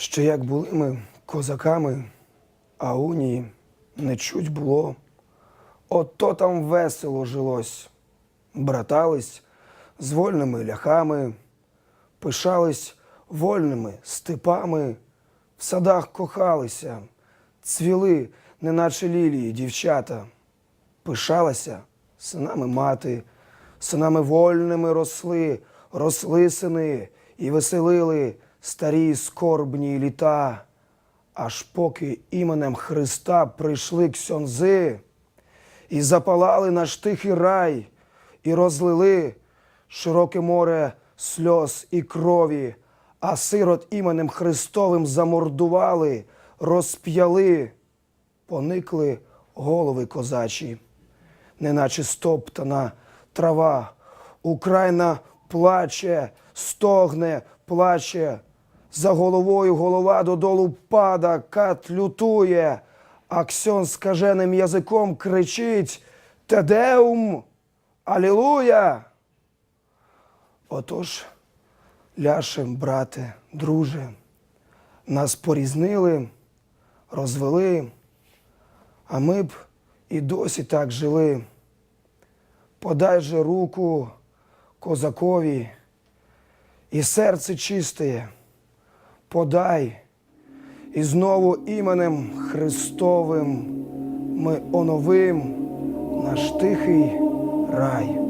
Ще як були ми козаками, а унії не чуть було. Ото там весело жилось. Братались з вольними ляхами, пишались вольними степами, в садах кохалися, цвіли, неначе лілії дівчата, пишалася синами мати, синами вольними росли, росли сини і веселили старі скорбні літа, аж поки іменем Христа прийшли ксьонзи і запалали наш тихий рай, і розлили широке море сльоз і крові, а сирот іменем Христовим замордували, розп'яли, поникли голови козачі, неначе стоптана трава. Україна плаче, стогне, плаче. За головою голова додолу пада, кат лютує, а ксьон скаженим язиком кричить Тедеум! Алілуя! Отож, ляшем, брате, друже, нас порізнили, розвели, а ми б і досі так жили. Подай же руку козакові і серце чистеє, подай, і знову іменем Христовим ми оновим наш тихий рай.